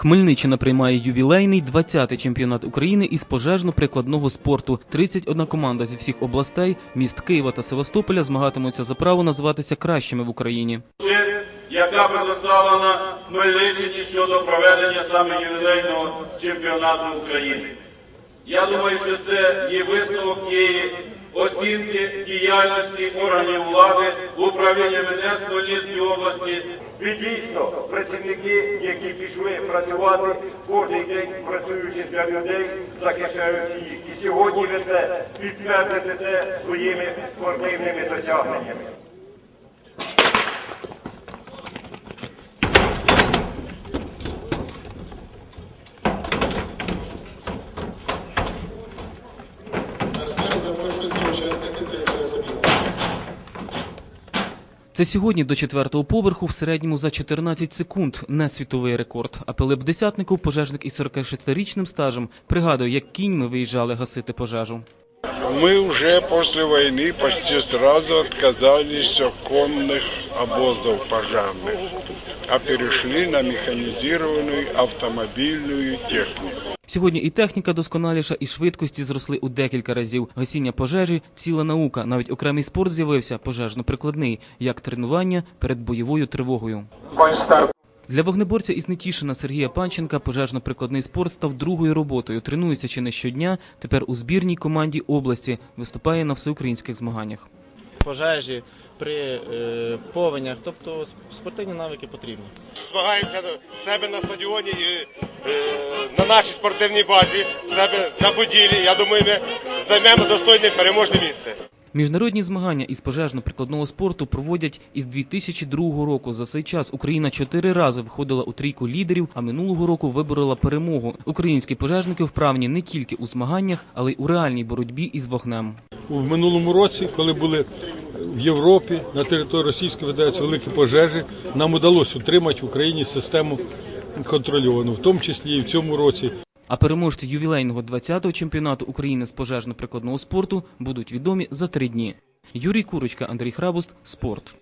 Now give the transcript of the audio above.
Хмельниччина приймає ювілейний 20-й чемпіонат України із пожежно-прикладного спорту. 31 команда зі всіх областей, міст Києва та Севастополя змагатимуться за право називатися кращими в Україні. честь, яка предоставлена Хмельниччині щодо проведення саме ювілейного чемпіонату України. Я думаю, що це є висновок тієї оцінки діяльності органів влади управління МНС Хмельницької області Ви дійсно працівники, які пішли працювати кожен день, працюючи для людей, захищаючи їх. І сьогодні ви це підтвердите своїми спортивними досягненнями. Це сьогодні до четвертого поверху в середньому за 14 секунд, не світовий рекорд. А Пилип Десятников, пожежник із 46-річним стажем, пригадує, як кіньми виїжджали гасити пожежу. Мы уже после войны почти сразу отказались от конных обозов пожарных, а перешли на механизированную автомобильную технику. Сьогодні і техніка досконаліша, і швидкості зросли у декілька разів. Гасіння пожежі ціла наука. Навіть окремий спорт з'явився пожежно-прикладний, як тренування перед бойовою тривогою. Для вогнеборця із Нетішина Сергія Панченка пожежно-прикладний спорт став другою роботою. Тренується чи не щодня. Тепер у збірній команді області виступає на всеукраїнських змаганнях. пожежі, при е, повенях. Тобто спортивні навики потрібні. змагаємося в себе на стадіоні і на нашій спортивній базі, себе на Поділі. Я думаю, ми займемо достойне переможне місце. Міжнародні змагання із пожежно-прикладного спорту проводять із 2002 року. За цей час Україна чотири рази входила у трійку лідерів, а минулого року виборола перемогу. Українські пожежники вправні не тільки у змаганнях, але й у реальній боротьбі із вогнем. У минулому році, коли були в Європі на території Російської Федерації великі пожежі, нам удалося утримати в Україні систему контрольовану, в тому числі і в цьому році. А переможці ювілейного 20-го чемпіонату України з пожежно-прикладного спорту будуть відомі за три дні. Юрій Курочка, Андрій Храбуст, Спорт.